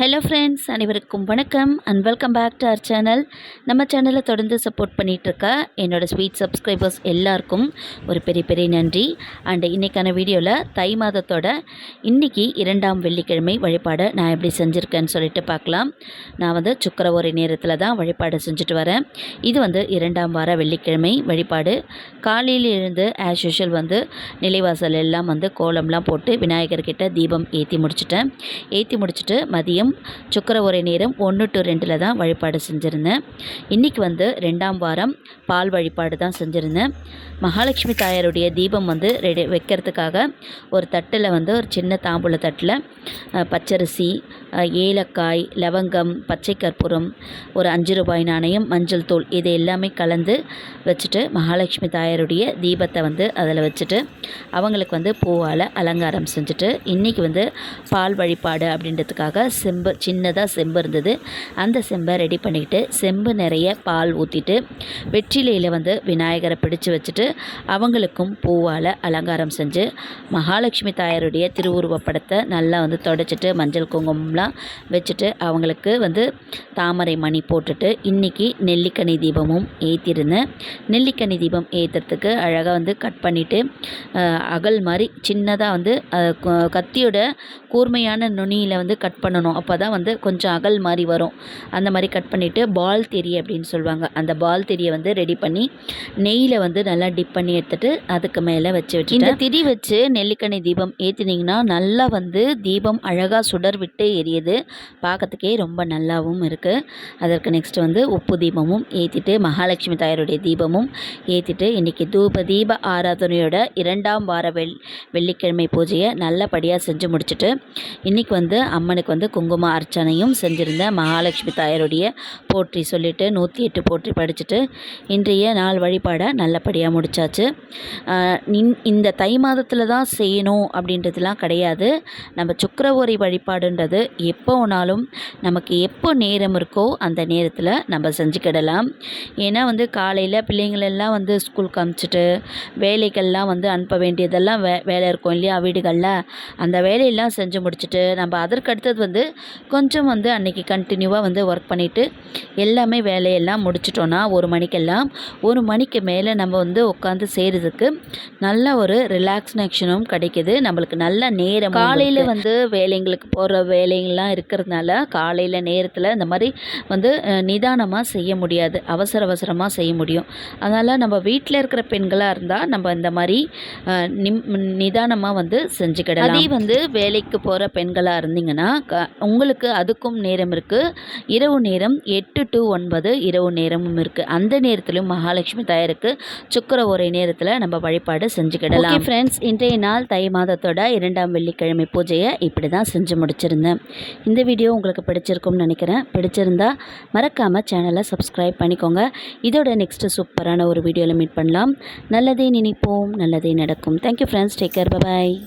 Hello friends அனைவருக்கும் வணக்கம் and welcome back to our channel நம்ம சேனலை தொடர்ந்து சப்போர்ட் பண்ணிகிட்ருக்க என்னோடய ஸ்வீட் சப்ஸ்கிரைபர்ஸ் எல்லாருக்கும் ஒரு பெரிய பெரிய நன்றி. அண்ட் இன்றைக்கான வீடியோவில் தை மாதத்தோட இன்றைக்கி இரண்டாம் வெள்ளிக்கிழமை வழிபாடு நான் எப்படி செஞ்சுருக்கேன்னு சொல்லிட்டு பார்க்கலாம். நான் வந்து சுக்கர ஒரு நேரத்தில் தான் வழிபாடு செஞ்சுட்டு வரேன். இது வந்து இரண்டாம் வார வெள்ளிக்கிழமை வழிபாடு. காலையில் இருந்து ஆஸ் யூஷுவல் வந்து நிலைவாசல் எல்லாம் வந்து கோலம்லாம் போட்டு விநாயகர்கிட்ட தீபம் ஏற்றி முடிச்சிட்டேன். ஏற்றி முடிச்சுட்டு மதியம் சுக்கர ஒரே நேரம் ஒன்று டு ரெண்டில் தான் வழிபாடு செஞ்சுருந்தேன். இன்றைக்கி வந்து ரெண்டாம் வாரம் பால் வழிபாடு தான் செஞ்சுருந்தேன். மகாலட்சுமி தாயாருடைய தீபம் வந்து ரெடி வைக்கிறதுக்காக ஒரு தட்டில் வந்து ஒரு சின்ன தாம்பூல தட்டில் பச்சரிசி ஏலக்காய் லவங்கம் பச்சை கற்பூரம் ஒரு அஞ்சு ரூபாய் நாணயம் மஞ்சள் தூள் இது எல்லாமே கலந்து வச்சுட்டு மகாலட்சுமி தாயாருடைய தீபத்தை வந்து அதில் வச்சுட்டு அவங்களுக்கு வந்து பூவால் அலங்காரம் செஞ்சுட்டு இன்றைக்கி வந்து பால் வழிபாடு அப்படின்றதுக்காக செம்பு சின்னதாக செம்பு இருந்தது. அந்த செம்பை ரெடி பண்ணிக்கிட்டு செம்பு நிறைய பால் ஊற்றிட்டு வெற்றிலையில் வந்து விநாயகரை பிடிச்சு வச்சுட்டு அவங்களுக்கும் பூவால் அலங்காரம் செஞ்சு மகாலட்சுமி தாயாருடைய திருவுருவப்படத்தை நல்லா வந்து தொடச்சிட்டு மஞ்சள் குங்குமம்லாம் வச்சுட்டு அவங்களுக்கு வந்து தாமரை மணி போட்டுட்டு இன்றைக்கி நெல்லிக்கனி தீபமும் ஏற்றிருந்தேன் நெல்லிக்கனி தீபம் ஏற்றுறதுக்கு அழகாக வந்து கட் பண்ணிவிட்டு அகல் மாதிரி சின்னதாக வந்து கத்தியோட கூர்மையான நுனியில் வந்து கட் பண்ணணும். அப்போ தான் வந்து கொஞ்சம் அகல் மாதிரி வரும். அந்த மாதிரி கட் பண்ணிவிட்டு பால் தெரி அப்படின்னு சொல்லுவாங்க. அந்த பால் தெரியை வந்து ரெடி பண்ணி நெய்யில் வந்து நல்லா டிப் பண்ணி எடுத்துகிட்டு அதுக்கு மேலே வச்சு வச்சு இந்த திரி வச்சு நெல்லிக்கனி தீபம் ஏற்றினீங்கன்னா நல்லா வந்து தீபம் அழகாக சுடர் விட்டு எரியுது. பார்க்கறதுக்கே ரொம்ப நல்லாவும் இருக்குது அதற்கு நெக்ஸ்ட் வந்து உப்பு தீபமும் ஏற்றிட்டு மகாலட்சுமி தாயாருடைய தீபமும் ஏற்றிட்டு இன்றைக்கி தூப தீப ஆராதனையோட இரண்டாம் வார வெள் வெள்ளிக்கிழமை பூஜையை நல்லபடியாக செஞ்சு முடிச்சுட்டு இன்றைக்கி வந்து அம்மனுக்கு வந்து குங்கும அர்ச்சனையும் செஞ்சுருந்தேன். மகாலட்சுமி தாயாருடைய போற்றி சொல்லிட்டு நூற்றி எட்டு போற்றி படிச்சுட்டு இன்றைய நாள் வழிபாடை நல்லபடியாக முடிச்சாச்சு. இந்த தை மாதத்தில் தான் செய்யணும் அப்படின்றதுலாம் கிடையாது. நம்ம சுக்கரவோரி வழிபாடுன்றது எப்போ வேணாலும் நமக்கு எப்போ நேரம் இருக்கோ அந்த நேரத்தில் நம்ம செஞ்சுக்கிடலாம். ஏன்னா வந்து காலையில் பிள்ளைங்களெல்லாம் வந்து ஸ்கூலுக்கு அமுச்சிட்டு வேலைகள்லாம் வந்து அனுப்ப வேண்டியதெல்லாம் வே வேலை இருக்கும் இல்லையா வீடுகளில். அந்த வேலையெல்லாம் செஞ்சு முடிச்சுட்டு நம்ம அதற்கு அடுத்தது வந்து கொஞ்சம் வந்து அன்னைக்கு கண்டினியூவாக வந்து ஒர்க் பண்ணிவிட்டு எல்லாமே வேலையெல்லாம் முடிச்சிட்டோன்னா ஒரு மணிக்கெல்லாம். ஒரு மணிக்கு மேலே நம்ம வந்து உட்காந்து செய்கிறதுக்கு நல்ல ஒரு ரிலாக்ஸேஷனும் கிடைக்குது. நம்மளுக்கு நல்ல நேரம் காலையில் வந்து வேலைங்களுக்கு போகிற வேலைங்கள்லாம் இருக்கிறதுனால காலையில் நேரத்தில் இந்த மாதிரி வந்து நிதானமாக செய்ய முடியாது. அவசர அவசரமாக செய்ய முடியும். அதனால் நம்ம வீட்டில் இருக்கிற பெண்களாக இருந்தால் நம்ம இந்த மாதிரி நிம் நிதானமாக வந்து செஞ்சுக்கிடலாம். அதே வந்து வேலைக்கு போகிற பெண்களாக இருந்தீங்கன்னா உங்களுக்கு அதுக்கும் நேரம் இருக்குது இரவு நேரம் எட்டு டு ஒன்பது இரவு நேரமும் இருக்குது அந்த நேரத்திலும் மகாலட்சுமி தாயாருக்கு சுக்கர ஒரே நேரத்தில் நம்ம வழிபாடு செஞ்சுக்கிடலாம் ஃப்ரெண்ட்ஸ் இன்றைய நாள் தை மாதத்தோட இரண்டாம் வெள்ளிக்கிழமை பூஜையை இப்படி தான் செஞ்சு முடிச்சிருந்தேன். இந்த வீடியோ உங்களுக்கு பிடிச்சிருக்கும்னு நினைக்கிறேன். பிடிச்சிருந்தா மறக்காமல் சேனலை சப்ஸ்கிரைப் பண்ணிக்கோங்க. இதோட நெக்ஸ்ட்டு சூப்பரான ஒரு வீடியோவில் மீட் பண்ணலாம். நல்லதே நினைப்போம். நல்லதே நடக்கும். Thank you friends take care bye bye